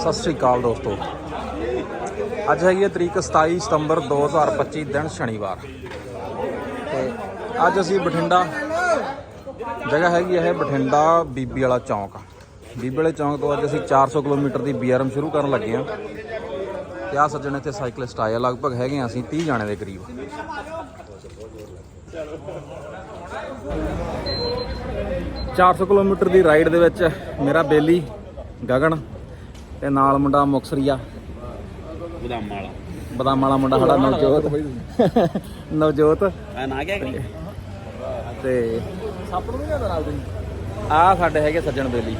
ਸਤਿ ਸ੍ਰੀ ਅਕਾਲ ਦੋਸਤੋ। ਅੱਜ ਹੈਗੀ ਹੈ ਤਰੀਕ 27 ਸਤੰਬਰ 2025 ਦਿਨ ਸ਼ਨੀਵਾਰ। ਤੇ ਅੱਜ ਅਸੀਂ ਬਠਿੰਡਾ, ਜਗ੍ਹਾ ਹੈਗੀ ਇਹ ਬਠਿੰਡਾ ਬੀਬੀ ਵਾਲਾ ਚੌਂਕ। ਬੀਬੀ ਵਾਲੇ ਚੌਂਕ ਤੋਂ ਅੱਜ ਅਸੀਂ 400 ਕਿਲੋਮੀਟਰ ਦੀ ਬੀਆਰਐਮ ਸ਼ੁਰੂ ਕਰਨ ਲੱਗੇ ਹਾਂ। ਤੇ ਆ ਸੱਜਣ ਇੱਥੇ ਸਾਈਕਲਿਸਟ ਆਏ ਆ, ਲਗਭਗ ਹੈਗੇ ਆ ਅਸੀਂ 30 ਜਾਣੇ ਦੇ ਕਰੀਬ। ਚਾਰ ਸੌ ਕਿਲੋਮੀਟਰ ਦੀ ਰਾਈਡ ਦੇ ਵਿੱਚ ਮੇਰਾ ਬੇਲੀ ਗਗਨ ਤੇ ਨਾਲ ਮੁੰਡਾ ਮੁਕਸਰੀਆ। ਬਦਾਮ ਵਾਲਾ ਬਦਾਮ ਵਾਲਾ ਮੁੰਡਾ ਸਾਡਾ ਨਵਜੋਤ। ਨਵਜੋਤ। ਆ ਨਾ ਤੇ ਸੱਪ ਨੂੰ ਨਹੀਂ ਨਾਲ ਆ ਸਾਡੇ ਹੈਗੇ ਸੱਜਣ ਬੇਲੀ।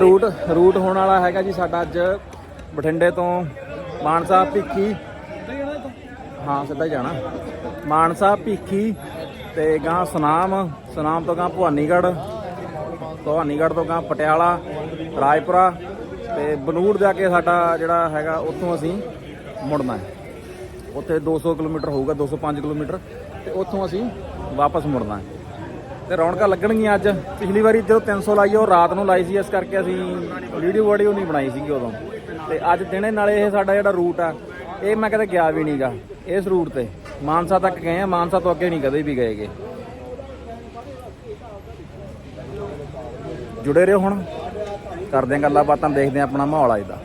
ਰੂਟ ਰੂਟ ਹੋਣ ਵਾਲਾ ਹੈਗਾ ਜੀ ਸਾਡਾ ਅੱਜ ਬਠਿੰਡੇ ਤੋਂ ਮਾਨਸਾ ਭਿੱਖੀ। ਹਾਂ ਸਿੱਧਾ ਜਾਣਾ। ਮਾਨਸਾ ਭਿੱਖੀ ਤੇ ਗਾਂ ਸੁਨਾਮ ਸੁਨਾਮ ਤੋਂ ਗਾਂ ਭਵਾਨੀਗੜ੍ਹ ਭਵਾਨੀਗੜ੍ਹ ਤੋਂ ਗਾਂ ਪਟਿਆਲਾ। ਰਾਜਪੁਰਾ ਤੇ ਬਨੂੜ ਜਾ ਕੇ ਸਾਡਾ ਜਿਹੜਾ ਹੈਗਾ ਉੱਥੋਂ ਅਸੀਂ ਮੁੜਨਾ ਹੈ। ਉੱਥੇ 200 ਕਿਲੋਮੀਟਰ ਹੋਊਗਾ 205 ਕਿਲੋਮੀਟਰ ਤੇ ਉੱਥੋਂ ਅਸੀਂ ਵਾਪਸ ਮੁੜਨਾ ਹੈ। ਤੇ ਰੌਣਕਾਂ ਲੱਗਣਗੀਆਂ ਅੱਜ। ਪਿਛਲੀ ਵਾਰੀ ਜਦੋਂ 300 ਲਾਈ, ਉਹ ਰਾਤ ਨੂੰ ਲਾਈ ਸੀ, ਇਸ ਕਰਕੇ ਅਸੀਂ ਵੀਡੀਓ ਵੀਡੀਓ ਨਹੀਂ ਬਣਾਈ ਸੀਗੀ ਉਦੋਂ। ਤੇ ਅੱਜ ਦਿਨੇ ਨਾਲੇ ਇਹ ਸਾਡਾ ਜਿਹੜਾ ਰੂਟ ਆ, ਇਹ ਮੈਂ ਕਦੇ ਗਿਆ ਵੀ ਨਹੀਂਗਾ ਇਸ ਰੂਟ ਤੇ। ਮਾਨਸਾ ਤੱਕ ਗਏ ਆ, ਮਾਨਸਾ ਤੋਂ ਅੱਗੇ ਨਹੀਂ ਕਦੇ ਵੀ ਗਏਗੇ। ਜੁੜੇ ਰਹੋ ਹੁਣ। ਕਰਦੇ ਆਂ ਗੱਲਾਂ ਬਾਤਾਂ ਦੇਖਦੇ ਆਂ ਆਪਣਾ ਮਾਹੌਲ ਅੱਜ ਦਾ।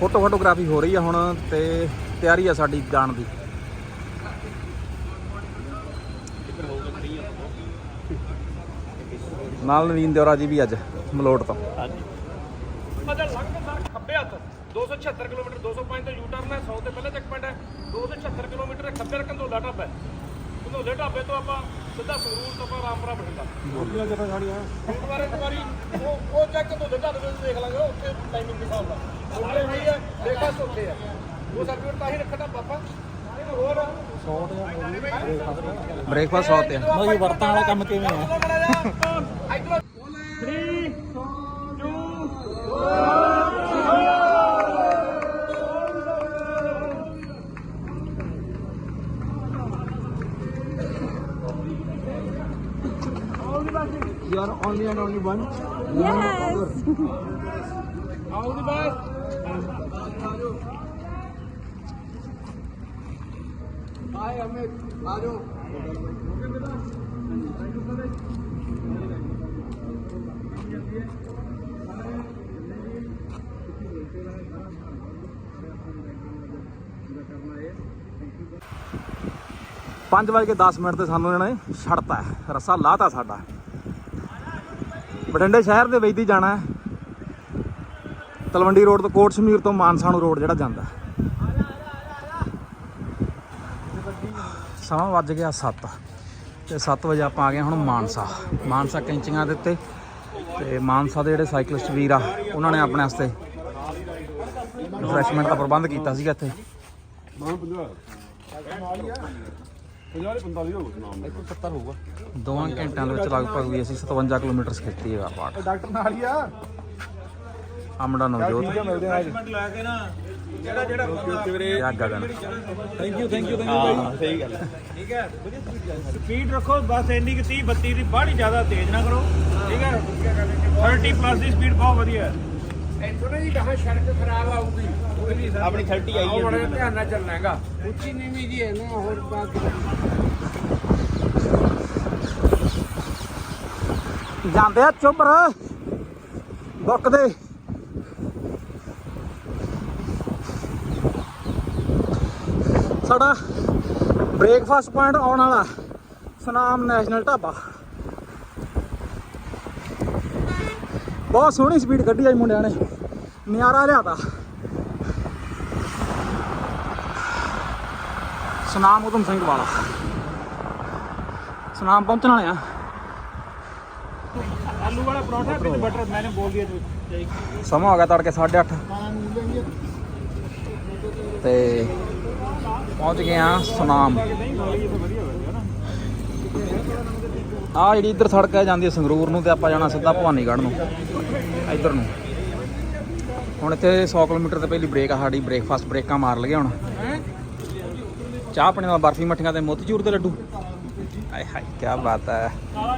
ਫੋਟੋ ਫੋਟੋਗ੍ਰਾਫੀ ਹੋ ਰਹੀ ਆ ਹੁਣ ਤੇ ਤਿਆਰੀ ਆ ਸਾਡੀ ਜਾਣ ਦੀ। ਨਾਲ ਨਵੀਨ ਦਿਉਰਾ ਜੀ ਵੀ ਅੱਜ, ਮਲੋਟ ਤੋਂ। ਮਦਲ ਲੰਘ ਖੱਬੇ ਹੱਥ 276 ਕਿਲੋਮੀਟਰ 205 ਤੋਂ ਯੂ ਟਰਨ ਹੈ 100 ਤੇ ਪਹਿਲਾ ਚੈੱਕ ਪੁਆਇੰਟ ਹੈ 276 ਕਿਲੋਮੀਟਰ ਹੈ, ਖੱਬੇ ਰਕੰਦੋਲਾ ਢਾਬਾ ਹੈ। ਕੰਦੋਲੇ ਢਾਬੇ ਤੋਂ ਆਪਾਂ ਸਿੱਧਾ ਸੰਗਰੂਰ ਤੋਂ ਆਪਾਂ ਰਾਮਪੁਰਾ ਬਠਿੰਡਾ ਗੋਲੀਆਂ ਜਦੋਂ ਸਾਡੀਆਂ ਗੁਰਦੁਆਰੇ ਤੋਂ ਵਾਰੀ ਉਹ ਉਹ ਚੈੱਕ ਕੰਦੋਲੇ ਢਾਬੇ ਤੋਂ ਦੇਖ ਲਾਂਗੇ ਉੱਥੇ ਟਾਈਮਿੰਗ ਦੇ ਹਿਸਾਬ ਨਾਲ ਉਹਦੇ ਵੀ ਹੈ ਬ੍ਰੇਕਫਾਸਟ ਉੱਥੇ ਹੈ ਉਹ ਸਰਟੀਫਿਕੇਟ ਤਾਂ ਹੀ ਰੱਖਣਾ ਪਾਪਾ। ਹੋਰ। ਬ੍ਰੇਕਫਾਸਟ ਬਾਈ ਵਰਤਾਂ ਵਾਲਾ ਕੰਮ ਕਿਵੇਂ ਹੈ 3 2 You are only and only one. Yes. All the best. Hi, Amit. Hello. ਪੰਜ ਵਜੇ 10 ਮਿੰਟ ਤੇ ਸਾਨੂੰ ਇਹਨਾਂ ਨੇ ਛੱਡਤਾ ਰੱਸਾ ਲਾਤਾ ਸਾਡਾ ਬਠਿੰਡੇ ਸ਼ਹਿਰ ਦੇ ਵਿੱਚ ਦੀ ਜਾਣਾ ਹੈ। ਤਲਵੰਡੀ ਰੋਡ ਤੋਂ ਕੋਟ ਸ਼ਮੀਰ ਤੋਂ ਮਾਨਸਾ ਨੂੰ ਰੋਡ ਜਿਹੜਾ ਜਾਂਦਾ ਸਮਾਂ ਵੱਜ ਗਿਆ 7 ਤੇ 7 ਵਜੇ ਆਪਾਂ ਆ ਗਏ ਹੁਣ ਮਾਨਸਾ। ਮਾਨਸਾ ਕੈਂਚੀਆਂ ਦੇ ਉੱਤੇ ਤੇ ਮਾਨਸਾ ਦੇ ਜਿਹੜੇ ਸਾਈਕਲਿਸਟ ਵੀਰ ਆ, ਉਹਨਾਂ ਨੇ ਆਪਣੇ ਵਾਸਤੇ ਰਿਫਰੈਸ਼ਮੈਂਟ ਦਾ ਪ੍ਰਬੰਧ ਕੀਤਾ ਸੀਗਾ ਇੱਥੇ। ਦੋਵਾਂ ਘੰਟਿਆਂ ਦੇ ਵਿੱਚ ਲਗਭਗ ਵੀ ਅਸੀਂ 57 ਕਿਲੋਮੀਟਰ ਖੇਤੀ ਹੈਗਾ ਪਾਠ। ਡਾਕਟਰ ਨਾਲ ਹੀ ਆ। ਆਮੜਾ ਨਵਜੋਤ। ਮਿਲਦੇ ਆ ਅੱਜ। ਲਾ ਕੇ ਨਾ ਜਿਹੜਾ ਜਿਹੜਾ ਬੰਦਾ ਆ Gagan. Thank you thank you thank you ਬਾਈ ਸਹੀ ਗੱਲ ਠੀਕ ਹੈ? ਵਧੀਆ ਸਪੀਡ ਜਾਣਾ ਸਪੀਡ ਕਰੋ। ਠੀਕ ਹੈ? ਸਪੀਡ ਬਹੁਤ ਵਧੀਆ। ਹੈ ਆਪਣੀ 30 ਆਈ ਹੈ। ਬੜਾ ਧਿਆਨ ਨਾਲ ਚੱਲਣਾ ਹੈਗਾ। ਉੱਚੀ ਨੀਵੀਂ ਜੀ ਹੈ ਨਾ ਹੋਰ ਬਾਕੀ ਜਾਂਦੇ ਆ ਚੁੱਪਰ ਬੁੱਕ ਦੇ। ਸਾਡਾ ਬ੍ਰੇਕਫਾਸਟ ਪੁਆਇੰਟ ਆਉਣ ਵਾਲਾ ਸੁਨਾਮ ਨੈਸ਼ਨਲ ਢਾਬਾ। ਬਹੁਤ ਸੋਹਣੀ ਸਪੀਡ ਕੱਢੀ ਆਈ ਮੁੰਡਿਆਂ ਨੇ। ਨਿਆਰਾ ਲਿਆਤਾ। ਸਨਾਮ ਉਦਮ ਸਿੰਘ ਵਾਲਾ। ਸਨਾਮ ਪਹੁੰਚਣ ਵਾਲੇ ਆ। ਆਲੂ ਵਾਲਾ ਪਰੌਂਠਾ ਵਿਦ ਬਟਰ ਮੈਨੇ ਬੋਲ ਦਿਆ ਜੀ ਸਮਾਂ ਹੋ ਗਿਆ ਤੜਕੇ 8:30 ਤੇ ਪਹੁੰਚ ਗਏ ਆ ਸੁਨਾਮ। ਆ ਜਿਹੜੀ ਇੱਧਰ ਸੜਕ ਹੈ ਜਾਂਦੀ ਹੈ ਸੰਗਰੂਰ ਨੂੰ ਤੇ ਆਪਾਂ ਜਾਣਾ ਸਿੱਧਾ ਭਵਾਨੀਗੜ੍ਹ ਨੂੰ ਇੱਧਰ ਨੂੰ। ਹੁਣ ਇੱਥੇ 100 ਕਿਲੋਮੀਟਰ ਤੇ ਪਹਿਲੀ ਬ੍ਰੇਕ ਆ ਸਾਡੀ ਬ੍ਰੇਕਫਾਸਟ ਬ੍ਰੇਕਾਂ ਮਾਰ ਲਗੇ ਹੁਣ। ਚਾਹ ਪੀਣੇ ਨਾਲ ਬਰਫੀ ਮੱਠੀਆਂ ਤੇ ਮੋਤੀਚੂਰ ਦੇ ਲੱਡੂ। ਆਏ ਹਾਏ ਕੀ ਬਾਤ ਹੈ। ਕਾਲਾ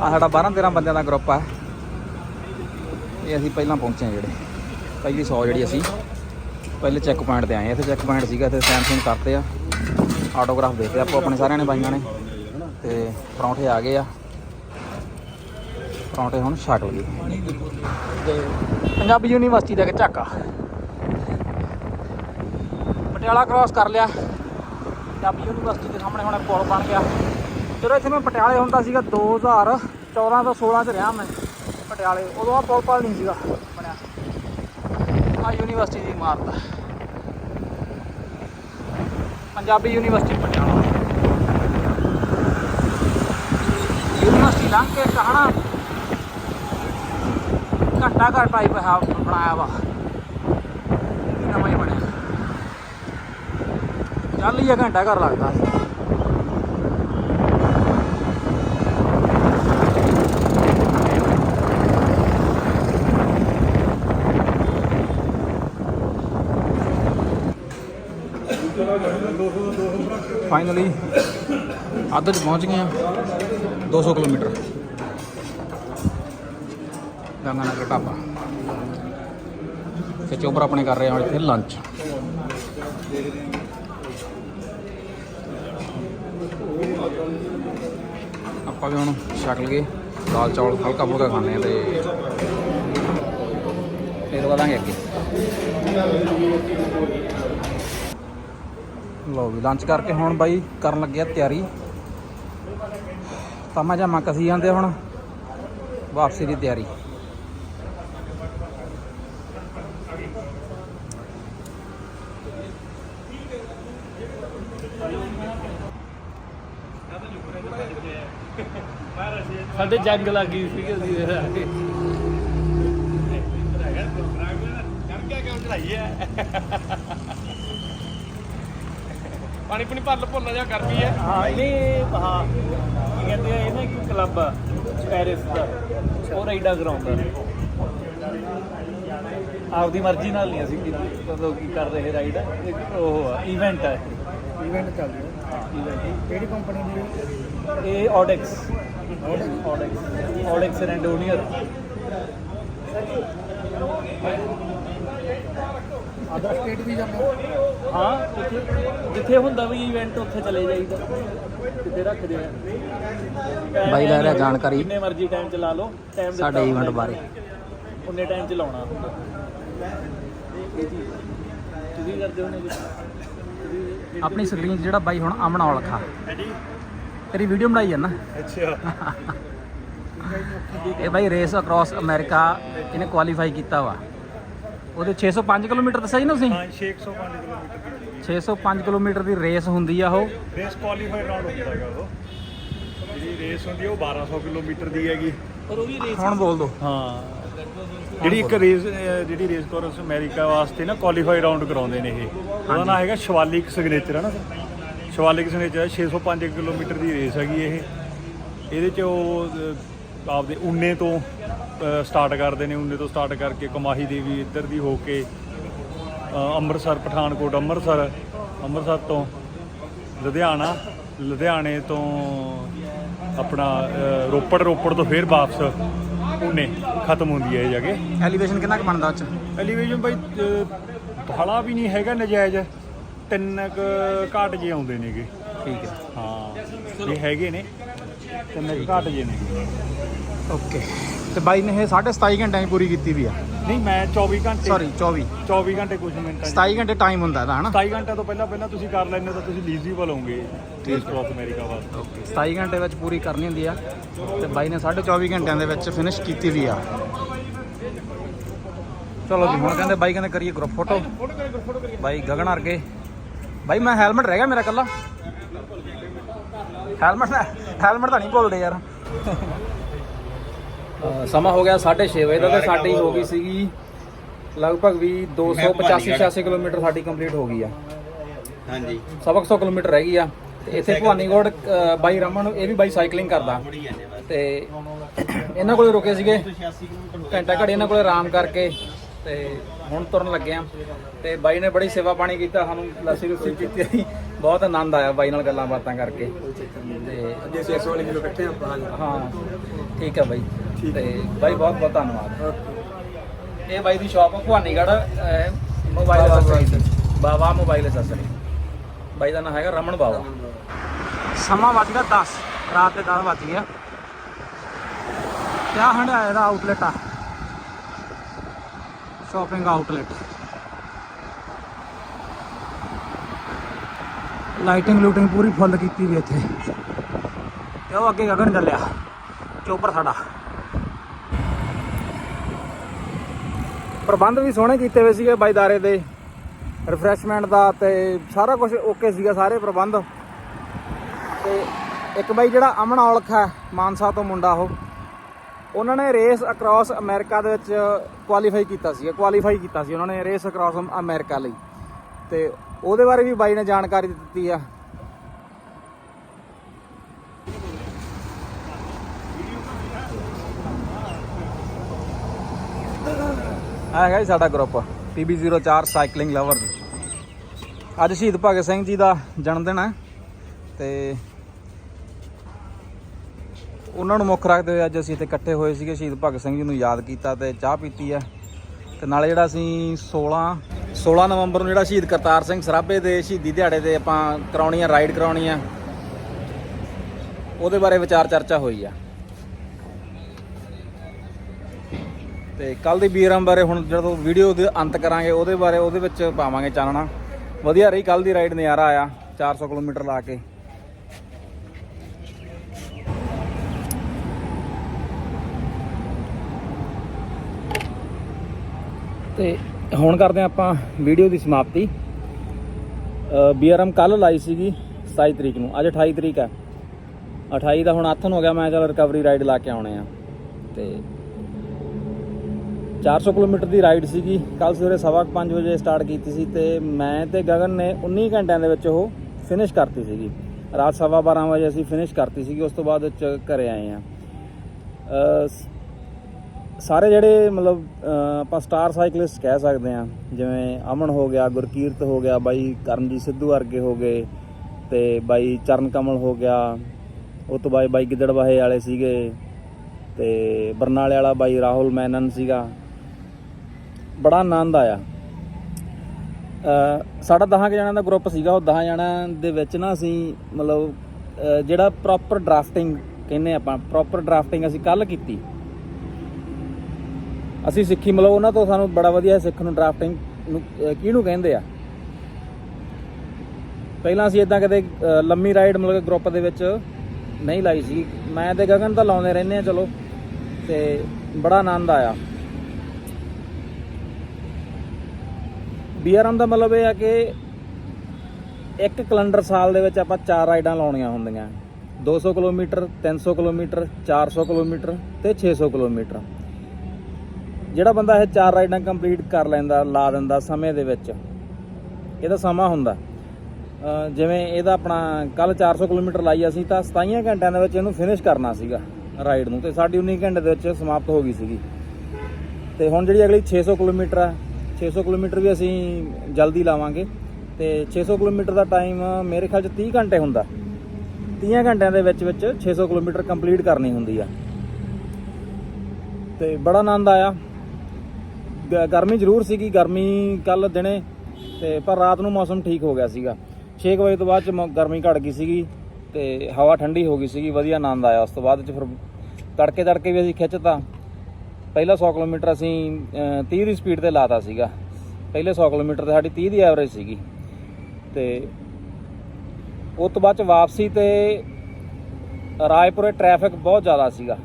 ਆ ਸਾਡਾ 12 13 ਬੰਦਿਆਂ ਦਾ ਗਰੁੱਪ ਆ। ਇਹ ਅਸੀਂ ਪਹਿਲਾਂ ਪਹੁੰਚੇ ਆ ਜਿਹੜੇ। ਪਹਿਲੀ 100 ਜਿਹੜੀ ਅਸੀਂ ਪਹਿਲੇ ਚੈੱਕ ਪੁਆਇੰਟ ਤੇ ਆਏ ਇੱਥੇ ਚੈੱਕ ਪੁਆਇੰਟ ਸੀਗਾ, ਇੱਥੇ ਸਾਈਨ ਸੂਨ ਕਰਤੇ ਆ। ਆਟੋਗ੍ਰਾਫ ਦੇਤੇ ਆਪੋ ਆਪਣੇ ਸਾਰਿਆਂ ਨੇ, ਬਾਈਆਂ ਨੇ। ਤੇ ਪਰੌਂਠੇ ਆ ਗਏ ਆ। ਪਰੌਂਠੇ ਹੁਣ ਛਕ ਲਈਏ। ਤੇ ਪੰਜਾਬੀ ਯੂਨੀਵਰਸਿਟੀ ਦਾ ਇੱਕ ਝਾਕਾ। ਪਟਿਆਲਾ ਕ੍ਰਾਸ ਕਰ ਲਿਆ। ਪੰਜਾਬੀ ਯੂਨੀਵਰਸਿਟੀ ਦੇ ਸਾਹਮਣੇ ਹੁਣ ਪੁਲ ਬਣ ਗਿਆ। ਜਦੋਂ ਇੱਥੇ ਮੈਂ ਪਟਿਆਲੇ ਹੁੰਦਾ ਸੀਗਾ 2014 ਤੋਂ 16 ਚ ਰਿਹਾ ਮੈਂ ਪਟਿਆਲੇ। ਉਦੋਂ ਆ ਪੁਲ ਪਲ ਨਹੀਂ ਸੀਗਾ ਬਣਿਆ। ਆ ਯੂਨੀਵਰਸਿਟੀ ਦੀ ਇਮਾਰਤ ਪੰਜਾਬੀ ਯੂਨੀਵਰਸਿਟੀ ਪਟਿਆਲਾ। ਯੂਨੀਵਰਸਿਟੀ ਲੰਘ ਕੇ ਕਹਣਾ। ਘੰਟਾ ਘੱਟਾ ਟਾਈਪ ਬਣਾਇਆ ਵਾ ਇਹ ਵੀ ਨਵਾਂ ਹੀ ਬਣਿਆ ਚੱਲ ਹੀ ਆ, ਘੰਟਾ ਘਰ ਲੱਗਦਾ। ਫਾਈਨਲੀ ਅੱਧ ਚ ਪਹੁੰਚ ਗਏ ਆ। 200 ਕਿਲੋਮੀਟਰ। ਗੰਗਾ ਨਗਰ ਢਾਬਾ। ਤੇ ਚੋਬਰ ਆਪਣੇ ਕਰ ਰਹੇ ਆ ਇੱਥੇ ਲੰਚ ਆਪਾਂ ਵੀ ਹੁਣ ਛਕ ਲਈਏ। ਦਾਲ ਚੌਲ ਹਲਕਾ ਫੁਲਕਾ ਖਾਣੇ ਆ ਤੇ ਫਿਰ ਵਧਾਂਗੇ ਅੱਗੇ। ਲਓ ਵੀ ਲੰਚ ਕਰਕੇ ਹੁਣ ਬਾਈ ਕਰਨ ਲੱਗਿਆ ਤਿਆਰੀ। ਤਾਮਾ ਜਾਮਾ ਕਸੀ ਜਾਂਦੇ ਹੁਣ ਵਾਪਸੀ ਦੀ ਤਿਆਰੀ। ਸਾਡੇ ਜੰਗ ਲੱਗੀ ਸੀ ਕਿ ਅਸੀਂ ਆ ਕੇ। ਪਾਣੀ ਪੁਣੀ ਭਰ ਭੁੱਲਣਾ ਜਾਂ ਗਰਮੀ ਹੈ। ਹਾਂ ਇਹ ਹਾਂ ਕੀ ਕਹਿੰਦੇ ਆ ਇਹ ਨਾ ਇੱਕ ਕਲੱਬ ਆ ਪੈਰਿਸ ਦਾ। ਉਹ ਰਾਈਡਾ ਕਰਾਉਂਦਾ ਆਪਦੀ ਮਰਜ਼ੀ ਨਾਲ ਨਹੀਂ ਅਸੀਂ ਕੀ ਕਰ ਰਹੇ ਰਾਈਡ ਉਹ ਇਵੈਂਟ ਹੈ ਕਿਹੜੀ ਕੰਪਨੀ ਦੀ? ਇਹ ਆਡੈਕਸ ਆਡੈਕਸ ਆਡੈਕਸ ਰੈਂਡੋਨੀਅਰ ਅਦਰ ਸਟੇਟ ਵੀ ਜਾਂਦਾ ਹਾਂ ਜਿੱਥੇ ਹੁੰਦਾ ਵੀ ਇਵੈਂਟ ਉੱਥੇ ਚਲੇ ਜਾਈਦਾ। ਕਿਤੇ ਰੱਖਦੇ ਆ। ਬਾਈ ਲੈ ਰਿਹਾ ਜਾਣਕਾਰੀ। ਜਿੰਨੇ ਮਰਜ਼ੀ ਟਾਈਮ ਚ ਲਾ ਲਓ ਟਾਈਮ ਸਾਡੇ ਇਵੈਂਟ ਬਾਰੇ। ਉਨੇ ਟਾਈਮ ਚ ਲਾਉਣਾ ਹੁੰਦਾ। ਤੁਸੀਂ ਕਰਦੇ ਹੋ ਨੇ ਆਪਣੀ ਸਕਰੀਨ 'ਚ ਜਿਹੜਾ ਬਾਈ ਹੁਣ ਅਮਨ ਔਲਖਾ ਤੇਰੀ ਵੀਡੀਓ ਬਣਾਈ ਜਾਂਦਾ ਅੱਛਾ। ਇਹ ਬਾਈ ਰੇਸ ਅਕ੍ਰੋਸ ਅਮਰੀਕਾ ਇਹਨੇ ਕੁਆਲੀਫਾਈ ਕੀਤਾ ਵਾ। ਉਹਦੇ 605 ਕਿਲੋਮੀਟਰ ਦੱਸਿਆ ਜੀ ਨਾ ਤੁਸੀਂ? ਹਾਂ 605 ਕਿਲੋਮੀਟਰ 605 ਕਿਲੋਮੀਟਰ ਦੀ ਰੇਸ ਹੁੰਦੀ ਆ ਉਹ। ਰੇਸ ਕੁਆਲੀਫਾਈ ਰਾਉਂਡ ਹੁੰਦਾ ਹੈਗਾ ਉਹ। ਜਿਹੜੀ ਰੇਸ ਹੁੰਦੀ ਹੈ ਉਹ 1200 ਕਿਲੋਮੀਟਰ ਦੀ ਹੈਗੀ। ਪਰ ਉਹ ਵੀ ਰੇਸ ਹੁਣ ਬੋਲ ਦੋ। ਹਾਂ। ਜਿਹੜੀ ਇੱਕ ਰੇਸ ਜਿਹੜੀ ਰੇਸ ਕੋਰਸ ਅਮਰੀਕਾ ਵਾਸਤੇ ਨਾ ਕੁਆਲੀਫਾਈ ਰਾਉਂਡ ਕਰਾਉਂਦੇ ਨੇ ਇਹ। ਉਹਦਾ ਨਾਮ ਹੈਗਾ ਸ਼ਿਵਾਲਿਕ ਸਿਗਨੇਚਰ ਹੈ ਨਾ ਸ਼ਿਵਾਲਿਕ ਸਿਗਨੇਚਰ 605 ਕਿਲੋਮੀਟਰ ਦੀ ਰੇਸ ਹੈਗੀ ਇਹ। ਇਹਦੇ ਚ ਉਹ ਅਹ, ਆਪਦੇ ਉਨੇ ਤੋਂ ਸਟਾਰਟ ਕਰਦੇ ਨੇ। ਉਨੇ ਤੋਂ ਸਟਾਰਟ ਕਰਕੇ ਕਮਾਹੀ ਦੇਵੀ ਇੱਧਰ ਦੀ ਹੋ ਕੇ ਅੰਮ੍ਰਿਤਸਰ ਪਠਾਨਕੋਟ ਅੰਮ੍ਰਿਤਸਰ ਅੰਮ੍ਰਿਤਸਰ ਤੋਂ ਲੁਧਿਆਣਾ ਲੁਧਿਆਣੇ ਤੋਂ ਆਪਣਾ ਰੋਪੜ ਰੋਪੜ ਤੋਂ ਫੇਰ ਵਾਪਸ ਪੁਣੇ ਖਤਮ ਹੁੰਦੀ ਹੈ ਇਹ ਜਗ੍ਹਾ ਐਲੀਵੇਸ਼ਨ ਕਿੰਨਾ ਕੁ ਬਣਦਾ ਉਹ ਚ? ਐਲੀਵੇਸ਼ਨ ਬਾਈ ਬੜਾ ਵੀ ਨਹੀਂ ਹੈਗਾ ਨਜਾਇਜ਼। ਤਿੰਨ ਕੁ ਘਾਟ ਜੇ ਆਉਂਦੇ ਨੇਗੇ। ਠੀਕ ਹੈ। ਹਾਂ ਇਹ ਹੈਗੇ ਨੇ ਤਿੰਨ ਘਾਟ ਜੇ ਨੇ ਓਕੇ ਤੇ ਬਾਈ ਨੇ ਇਹ 27.5 ਘੰਟਿਆਂ 'ਚ ਪੂਰੀ ਕੀਤੀ ਵੀ ਆ। ਨਹੀਂ ਮੈਂ 24 ਘੰਟੇ ਸੌਰੀ 24 24 ਘੰਟੇ ਕੁਝ ਮਿੰਟਾਂ 'ਚ 27 ਘੰਟੇ ਟਾਈਮ ਹੁੰਦਾ ਇਹਦਾ ਹਨਾ? 27 ਘੰਟਿਆਂ ਤੋਂ ਪਹਿਲਾਂ ਪਹਿਲਾਂ ਤੁਸੀਂ ਕਰ ਲੈਂਦੇ ਤਾਂ ਤੁਸੀਂ ਲੀਜ਼ੀਬਲ ਹੋਵੋਗੇ। ਰੇਸ ਕ੍ਰਾਸ ਅਮਰੀਕਾ ਵਾਸਤੇ। ਓਕੇ 27 ਘੰਟੇ ਵਿੱਚ ਪੂਰੀ ਕਰਨੀ ਹੁੰਦੀ ਆ। ਤੇ ਬਾਈ ਨੇ 24 ਘੰਟਿਆਂ ਦੇ ਵਿੱਚ ਫਿਨਿਸ਼ ਕੀਤੀ ਵੀ ਆ। ਚਲੋ ਜੀ ਹੁਣ ਕਹਿੰਦੇ ਬਾਈ ਕਹਿੰਦੇ ਕਰੀਏ ਗਰੁੱਪ ਫੋਟੋ ਬਾਈ ਗਗਨ ਵਰਗੇ ਬਾਈ ਮੈਂ ਹੈਲਮਟ ਰਹਿ ਗਿਆ ਮੇਰਾ ਕੱਲਾ ਹੈਲਮਟ ਹੈਲਮਟ ਤਾਂ ਨਹੀਂ ਭੁੱਲਦੇ ਯਾਰ। ਸਮਾਂ ਹੋ ਗਿਆ 6:30 ਵਜੇ ਦਾ ਤੇ ਸਾਡੀ ਹੋ ਗਈ ਸੀਗੀ ਲਗਭਗ ਵੀ 285 86 ਕਿਲੋਮੀਟਰ ਸਾਡੀ ਕੰਪਲੀਟ ਹੋ ਗਈ ਆ। ਹਾਂਜੀ। ਸਵਾ ਕੁ ਸੌ ਕਿਲੋਮੀਟਰ ਰਹਿ ਗਈ ਆ। ਤੇ ਇੱਥੇ ਭਵਾਨੀਗੜ੍ਹ ਬਾਈ ਰਮਨ ਇਹ ਵੀ ਬਾਈ ਸਾਈਕਲਿੰਗ ਕਰਦਾ। ਤੇ ਇਹਨਾਂ ਕੋਲੇ ਰੁਕੇ ਸੀਗੇ। ਘੰਟਾ ਘੜੀ ਇਹਨਾਂ ਕੋਲੇ ਆਰਾਮ ਕਰਕੇ ਤੇ ਹੁਣ ਤੁਰਨ ਲੱਗੇ ਆ। ਤੇ ਬਾਈ ਨੇ ਬੜੀ ਸੇਵਾ ਪਾਣੀ ਕੀਤਾ ਸਾਨੂੰ ਲੱਸੀ ਲੁੱਸੀ ਪੀਤੀ ਬਹੁਤ ਆਨੰਦ ਆਇਆ ਬਾਈ ਨਾਲ ਗੱਲਾਂ ਬਾਤਾਂ ਕਰਕੇ। ਤੇ ਅੱਜ ਅਸੀਂ 100 ਵਾਲੇ ਕਿਲੋ ਇਕੱਠੇ ਆਪਾਂ ਹਾਂ ਠੀਕ ਹੈ ਬਾਈ। ਤੇ ਬਾਈ ਬਹੁਤ ਬਹੁਤ ਧੰਨਵਾਦ। ਇਹ ਬਾਈ ਦੀ ਸ਼ਾਪ ਆ Bhawanigarh mobile accessory Bawa mobile accessory ਬਾਈ ਦਾ ਨਾਮ ਹੈਗਾ ਰਮਨ ਬਾਵਾ। ਸਮਾਂ ਵੱਜ ਗਿਆ 10 ਰਾਤ ਦੇ 10 ਵੱਜ ਗਿਆ ਕਿਆ ਹੰਡਿਆ ਇਹਦਾ ਆਊਟਲੈਟ ਆ? ਸ਼ਾਪਿੰਗ ਆਊਟਲੈਟ ਲਾਈਟਿੰਗ ਲੂਟਿੰਗ ਪੂਰੀ ਫੁੱਲ ਕੀਤੀ ਵੀ ਇੱਥੇ। ਤੇ ਉਹ ਅੱਗੇ ਗਗਨ ਚੱਲਿਆ। ਚੋਪਰ ਸਾਡਾ। ਪ੍ਰਬੰਧ ਵੀ ਸੋਹਣੇ ਕੀਤੇ ਹੋਏ ਸੀਗੇ ਬਾਈਦਾਰੇ ਦੇ ਰਿਫਰੈਸ਼ਮੈਂਟ ਦਾ ਤੇ ਸਾਰਾ ਕੁਝ ਓਕੇ ਸੀਗਾ ਸਾਰੇ ਪ੍ਰਬੰਧ। ਤੇ ਇੱਕ ਬਾਈ ਜਿਹੜਾ ਅਮਨ ਔਲਖ ਹੈ, ਮਾਨਸਾ ਤੋਂ ਮੁੰਡਾ ਉਹ, ਉਹਨਾਂ ਨੇ ਰੇਸ ਅਕ੍ਰੋਸ ਅਮਰੀਕਾ ਦੇ ਵਿੱਚ ਕੁਆਲੀਫਾਈ ਕੀਤਾ ਸੀ ਕੁਆਲੀਫਾਈ ਕੀਤਾ ਸੀ। ਉਹਨਾਂ ਨੇ ਰੇਸ ਅਕ੍ਰੋਸ ਅਮਰੀਕਾ ਲਈ। ਤੇ ਉਹਦੇ ਬਾਰੇ ਵੀ ਬਾਈ ਨੇ ਜਾਣਕਾਰੀ ਦਿੱਤੀ ਆ। ਆ ਹੈਗਾ ਜੀ ਸਾਡਾ ਗਰੁੱਪ PB04 ਸਾਈਕਲਿੰਗ ਲਵਰਸ ਅੱਜ ਸ਼ਹੀਦ ਭਗਤ ਸਿੰਘ ਜੀ ਦਾ ਜਨਮ ਦਿਨ ਹੈ ਤੇ ਉਹਨਾਂ ਨੂੰ ਮੁੱਖ ਰੱਖਦੇ ਹੋਏ ਅੱਜ ਅਸੀਂ ਇੱਥੇ ਇਕੱਠੇ ਹੋਏ ਸੀਗੇ, ਸ਼ਹੀਦ ਭਗਤ ਸਿੰਘ ਜੀ ਨੂੰ ਯਾਦ ਕੀਤਾ ਤੇ ਚਾਹ ਪੀਤੀ ਆ ਤੇ ਨਾਲੇ ਜਿਹੜਾ ਅਸੀਂ 16 16 ਨਵੰਬਰ ਨੂੰ ਜਿਹੜਾ ਸ਼ਹੀਦ ਕਰਤਾਰ ਸਿੰਘ ਸਰਾਭੇ ਦੇ ਸ਼ਹੀਦੀ ਦਿਹਾੜੇ ਤੇ ਆਪਾਂ ਕਰਾਉਣੀ ਆ ਰਾਈਡ ਕਰਾਉਣੀ ਆ, ਉਹਦੇ ਬਾਰੇ ਵਿਚਾਰ ਚਰਚਾ ਹੋਈ ਆ। ਤੇ ਕੱਲ ਦੀ ਬੀਰਮ ਬਾਰੇ ਹੁਣ ਜਦੋਂ ਵੀਡੀਓ ਦੇ ਅੰਤ ਕਰਾਂਗੇ, ਉਹਦੇ ਬਾਰੇ ਉਹਦੇ ਵਿੱਚ ਪਾਵਾਂਗੇ ਚਾਨਣਾ। ਵਧੀਆ ਰਹੀ ਕੱਲ ਦੀ ਰਾਈਡ ਨਜ਼ਾਰਾ ਆਇਆ 400 ਕਿਲੋਮੀਟਰ ਲਾ ਕੇ। ਤੇ ਹੁਣ ਕਰਦੇ ਹਾਂ ਆਪਾਂ ਵੀਡੀਓ ਦੀ ਸਮਾਪਤੀ। ਬੀਆਰਐਮ ਕੱਲ ਲਾਈ ਸੀਗੀ 27 ਤਰੀਕ ਨੂੰ, ਅੱਜ 28 ਤਰੀਕ ਹੈ। 28 ਦਾ ਹੁਣ ਆਥਨ ਹੋ ਗਿਆ, ਮੈਂ ਚਲ ਰਿਕਵਰੀ ਰਾਈਡ ਲਾ ਕੇ ਆਉਣੇ ਆ। ਤੇ 400 ਕਿਲੋਮੀਟਰ ਦੀ ਰਾਈਡ ਸੀਗੀ। ਕੱਲ ਸਵੇਰੇ ਸਵਾ ਕੁ ਪੰਜ ਵਜੇ ਸਟਾਰਟ ਕੀਤੀ ਸੀ ਤੇ ਮੈਂ ਤੇ ਗਗਨ ਨੇ 19 ਘੰਟਿਆਂ ਦੇ ਵਿੱਚ ਉਹ ਫਿਨਿਸ਼ ਕਰਤੀ ਸੀਗੀ। ਰਾਤ ਸਵਾ 12 ਵਜੇ ਅਸੀਂ ਫਿਨਿਸ਼ ਕਰਤੀ ਸੀਗੀ, ਉਸ ਤੋਂ ਬਾਅਦ ਚ ਘਰੇ ਆਏ ਆ ਸਾਰੇ ਜਿਹੜੇ ਮਤਲਬ ਆਪਾਂ ਸਟਾਰ ਸਾਈਕਲਿਸਟ ਕਹਿ ਸਕਦੇ ਆ ਜਿਵੇਂ ਅਮਨ ਹੋ ਗਿਆ, ਗੁਰਕੀਰਤ ਹੋ ਗਿਆ, ਬਾਈ ਕਰਨਜੀਤ ਸਿੱਧੂ ਵਰਗੇ ਹੋ ਗਏ, ਤੇ ਬਾਈ ਚਰਨ ਕਮਲ ਹੋ ਗਿਆ, ਉਹ ਤੋਂ ਬਾਅਦ ਬਾਈ ਗਿੱਦੜਵਾਹੇ ਵਾਲੇ ਸੀਗੇ, ਤੇ ਬਰਨਾਲੇ ਵਾਲਾ ਬਾਈ ਰਾਹੁਲ ਮੈਨਨ ਸੀਗਾ। ਬੜਾ ਆਨੰਦ ਆਇਆ। ਸਾਡਾ 10 ਕੁ ਜਣਿਆਂ ਦਾ ਗਰੁੱਪ ਸੀਗਾ, ਉਹ 10 ਜਣਿਆਂ ਦੇ ਵਿੱਚ ਨਾ ਅਸੀਂ ਮਤਲਬ ਜਿਹੜਾ ਪ੍ਰੋਪਰ ਡਰਾਫਟਿੰਗ ਕਹਿੰਦੇ ਆਪਾਂ ਪ੍ਰੋਪਰ ਡਰਾਫਟਿੰਗ ਅਸੀਂ ਕੱਲ ਕੀਤੀ। ਅਸੀਂ ਸਿੱਖੀ, ਮਤਲਬ ਉਹਨਾਂ ਤੋਂ ਸਾਨੂੰ ਬੜਾ ਵਧੀਆ ਸਿੱਖ ਨੂੰ ਡਰਾਫਟਿੰਗ ਨੂੰ ਕਿਹਨੂੰ ਕਹਿੰਦੇ ਆ। ਪਹਿਲਾਂ ਅਸੀਂ ਇਦਾਂ ਕਦੇ ਲੰਮੀ ਰਾਈਡ ਮਤਲਬ ਕਿ ਗਰੁੱਪ ਦੇ ਵਿੱਚ ਨਹੀਂ ਲਾਈ ਸੀ। ਮੈਂ ਤੇ ਗਗਨ ਤਾਂ ਲਾਉਂਦੇ ਰਹਿੰਦੇ ਆ, ਚਲੋ। ਤੇ ਬੜਾ ਆਨੰਦ ਆਇਆ। ਬੀਆਰਐਮ ਦਾ ਮਤਲਬ ਇਹ ਆ ਕਿ ਇੱਕ ਕੈਲੰਡਰ ਸਾਲ ਦੇ ਵਿੱਚ ਆਪਾਂ ਚਾਰ ਰਾਈਡਾਂ ਲਾਉਣੀਆਂ ਹੁੰਦੀਆਂ। 200 ਕਿਲੋਮੀਟਰ 300 ਕਿਲੋਮੀਟਰ 400 ਕਿਲੋਮੀਟਰ ਤੇ 600 ਕਿਲੋਮੀਟਰ। ਜਿਹੜਾ ਬੰਦਾ ਇਹ ਚਾਰ ਰਾਈਡਾਂ ਕੰਪਲੀਟ ਕਰ ਲੈਂਦਾ, ਲਾ ਦਿੰਦਾ ਸਮੇਂ ਦੇ ਵਿੱਚ, ਇਹਦਾ ਸਮਾਂ ਹੁੰਦਾ। ਜਿਵੇਂ ਇਹਦਾ ਆਪਣਾ ਕੱਲ 400 ਕਿਲੋਮੀਟਰ ਲਾਈ ਅਸੀਂ ਤਾਂ 27 ਘੰਟਿਆਂ ਦੇ ਵਿੱਚ ਇਹਨੂੰ ਫਿਨਿਸ਼ ਕਰਨਾ ਸੀਗਾ ਰਾਈਡ ਨੂੰ ਤੇ ਸਾਡੀ 19 ਘੰਟੇ ਦੇ ਵਿੱਚ ਸਮਾਪਤ ਹੋ ਗਈ ਸੀਗੀ। ਤੇ ਹੁਣ ਜਿਹੜੀ ਅਗਲੀ 600 ਕਿਲੋਮੀਟਰ ਆ 600 ਕਿਲੋਮੀਟਰ ਵੀ ਅਸੀਂ ਜਲਦੀ ਲਾਵਾਂਗੇ ਤੇ 600 ਕਿਲੋਮੀਟਰ ਦਾ ਟਾਈਮ ਮੇਰੇ ਖਿਆਲ ਚ 30 ਘੰਟੇ ਹੁੰਦਾ। 30 ਘੰਟਿਆਂ ਦੇ ਵਿੱਚ ਵਿੱਚ 600 ਕਿਲੋਮੀਟਰ ਕੰਪਲੀਟ ਕਰਨੀ ਹੁੰਦੀ ਆ। ਤੇ ਬੜਾ ਆਨੰਦ ਆਇਆ। ਗ- ਗਰਮੀ ਜ਼ਰੂਰ ਸੀਗੀ, ਗਰਮੀ ਕੱਲ ਦਿਨੇ, ਤੇ ਪਰ ਰਾਤ ਨੂੰ ਮੌਸਮ ਠੀਕ ਹੋ ਗਿਆ ਸੀਗਾ। 6 ਵਜੇ ਤੋਂ ਬਾਅਦ ਚ ਮ- ਗਰਮੀ ਘਟ ਗਈ ਸੀਗੀ, ਤੇ ਹਵਾ ਠੰਡੀ ਹੋ ਗਈ ਸੀਗੀ, ਵਧੀਆ ਆਨੰਦ ਆਇਆ। ਉਸ ਤੋਂ ਬਾਅਦ ਚ ਫਿਰ ਤੜਕੇ ਤੜਕੇ ਵੀ ਅਸੀਂ ਖਿੱਚਤਾ ਪਹਿਲਾ 100 ਕਿਲੋਮੀਟਰ ਅਸੀਂ ਅਹ, 30 ਦੀ ਸਪੀਡ ਤੇ ਲਾਤਾ ਸੀਗਾ। ਪਹਿਲੇ 100 ਕਿਲੋਮੀਟਰ ਤੇ ਸਾਡੀ 30 ਦੀ ਐਵਰੇਜ ਸੀਗੀ। ਤੇ ਉਸ ਤੋਂ ਬਾਅਦ ਚ ਵਾਪਸੀ ਤੇ ਰਾਏਪੁਰੇ ਟ੍ਰੈਫਿਕ ਬਹੁਤ ਜ਼ਿਆਦਾ ਸੀਗਾ।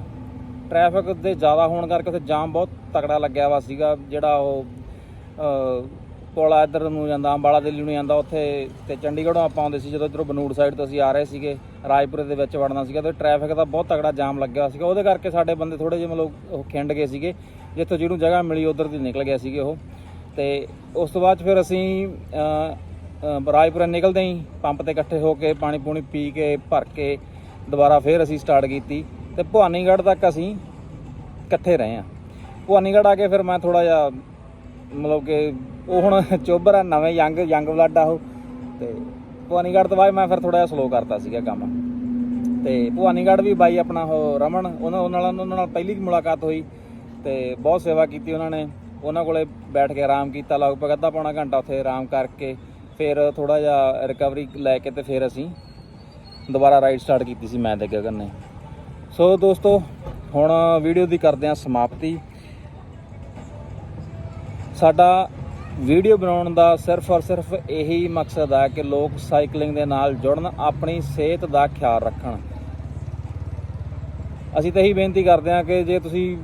ਟ੍ਰੈਫਿਕ ਦੇ ਜ਼ਿਆਦਾ ਹੋਣ ਕਰਕੇ ਉੱਥੇ ਜਾਮ ਬਹੁਤ ਤਕੜਾ ਲੱਗਿਆ ਵਾ ਸੀਗਾ ਜਿਹੜਾ ਉਹ ਪੁਲ ਆ ਇੱਧਰ ਨੂੰ ਜਾਂਦਾ ਅੰਬਾਲਾ ਦਿੱਲੀ ਨੂੰ ਜਾਂਦਾ ਉੱਥੇ ਤੇ ਚੰਡੀਗੜ੍ਹੋਂ ਆਪਾਂ ਆਉਂਦੇ ਸੀ ਜਦੋਂ ਇੱਧਰੋਂ ਬਨੂੜ ਸਾਈਡ ਤੋਂ ਅਸੀਂ ਆ ਰਹੇ ਸੀਗੇ ਰਾਜਪੁਰੇ ਦੇ ਵਿੱਚ ਵੜਨਾ ਸੀਗਾ ਤੇ ਟ੍ਰੈਫਿਕ ਦਾ ਬਹੁਤ ਤਗੜਾ ਜਾਮ ਲੱਗਿਆ ਸੀਗਾ। ਉਹਦੇ ਕਰਕੇ ਸਾਡੇ ਬੰਦੇ ਥੋੜੇ ਜਿਹੇ ਮਤਲਬ ਉਹ ਖਿੰਡ ਗਏ ਸੀਗੇ ਜਿੱਥੋਂ ਜਿਹਨੂੰ ਜਗ੍ਹਾ ਮਿਲੀ ਉਧਰ ਦੀ ਨਿਕਲ ਗਏ ਸੀਗੇ ਉਹ। ਤੇ ਉਸ ਤੋਂ ਬਾਅਦ ਫਿਰ ਅਸੀਂ ਅਹ, ਨਿਕਲਦੇ ਹੀ ਪੰਪ ਤੇ ਇਕੱਠੇ ਹੋ ਕੇ ਪਾਣੀ ਪੂਣੀ ਪੀ ਕੇ ਭਰ ਕੇ ਦੁਬਾਰਾ ਫਿਰ ਅਸੀਂ ਸਟਾਰਟ ਕੀਤੀ। ਤੇ ਭਵਾਨੀਗੜ੍ਹ ਤੱਕ ਅਸੀਂ ਇਕੱਠੇ ਰਹੇ ਆ ਭਵਾਨੀਗੜ੍ਹ ਆ ਕੇ ਫਿਰ ਮੈਂ ਥੋੜਾ ਜਿਹਾ ਮਤਲਬ ਕਿ ਉਹ ਹੁਣ ਚੋਬਰ ਆ, ਨਵੇਂ ਯੰਗ ਯੰਗ ਬਲੱਡ ਆ ਉਹ। ਤੇ ਭਵਾਨੀਗੜ੍ਹ ਤੋਂ ਬਾਅਦ ਮੈਂ ਫਿਰ ਥੋੜਾ ਜਿਹਾ ਸਲੋ ਕਰਤਾ ਸੀਗਾ ਕੰਮ। ਤੇ ਭਵਾਨੀਗੜ੍ਹ ਵੀ ਬਾਈ ਆਪਣਾ ਉਹ ਰਮਨ, ਉਹਨਾਂ ਉਹਨਾਂ ਨਾਲ ਉਹਨਾਂ ਨਾਲ ਪਹਿਲੀ ਮੁਲਾਕਾਤ ਹੋਈ। ਤੇ ਬਹੁਤ ਸੇਵਾ ਕੀਤੀ ਉਹਨਾਂ ਨੇ। ਉਹਨਾਂ ਕੋਲੇ ਬੈਠ ਕੇ ਆਰਾਮ ਕੀਤਾ, ਲਗਭਗ ਅੱਧਾ ਪੌਣਾ ਘੰਟਾ ਉੱਥੇ ਆਰਾਮ ਕਰਕੇ ਫਿਰ ਥੋੜਾ ਜਿਹਾ ਰਿਕਵਰੀ ਲੈ ਕੇ ਤੇ ਫਿਰ ਅਸੀਂ ਦੁਬਾਰਾ ਰਾਈਡ ਸਟਾਰਟ ਕੀਤੀ ਸੀ ਮੈਂ ਤੇ ਗਗਨ ਨੇ। ਸੋ ਦੋਸਤੋ, ਹੁਣ ਵੀਡੀਓ ਦੀ ਕਰਦੇ ਹਾਂ ਸਮਾਪਤੀ। ਸਾਡਾ ਵੀਡੀਓ ਬਣਾਉਣ ਦਾ ਸਿਰਫ ਔਰ ਸਿਰਫ ਇਹੀ ਮਕਸਦ ਹੈ ਕਿ ਲੋਕ ਸਾਈਕਲਿੰਗ ਦੇ ਨਾਲ ਜੁੜਨ, ਆਪਣੀ ਸਿਹਤ ਦਾ ਖਿਆਲ ਰੱਖਣ। ਅਸੀਂ ਤਾਂ ਇਹੀ ਬੇਨਤੀ ਕਰਦੇ ਹਾਂ ਕਿ ਜੇ ਤੁਸੀਂ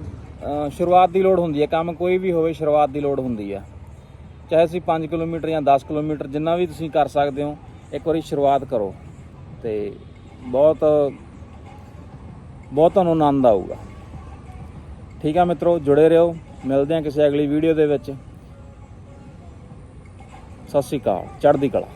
ਸ਼ੁਰੂਆਤ ਦੀ ਲੋੜ ਹੁੰਦੀ ਹੈ, ਕੰਮ ਕੋਈ ਵੀ ਹੋਵੇ, ਸ਼ੁਰੂਆਤ ਦੀ ਲੋੜ ਹੁੰਦੀ ਹੈ। ਚਾਹੇ ਤੁਸੀਂ 5 ਕਿਲੋਮੀਟਰ ਜਾਂ 10 ਕਿਲੋਮੀਟਰ ਜਿੰਨਾ ਵੀ ਤੁਸੀਂ ਕਰ ਸਕਦੇ ਹੋ, ਇੱਕ ਵਾਰੀ ਸ਼ੁਰੂਆਤ ਕਰੋ ਤੇ ਬਹੁਤ ਬਹੁਤ ਤੁਹਾਨੂੰ ਆਨੰਦ ਆਊਗਾ। ਠੀਕ ਆ ਮਿੱਤਰੋ, ਜੁੜੇ ਰਹੋ। ਮਿਲਦੇ ਹਾਂ ਕਿਸੇ ਅਗਲੀ ਵੀਡੀਓ ਦੇ ਵਿੱਚ। ਸਤਿ ਸ਼੍ਰੀ ਅਕਾਲ ਚੜ੍ਹਦੀ ਕਲਾ।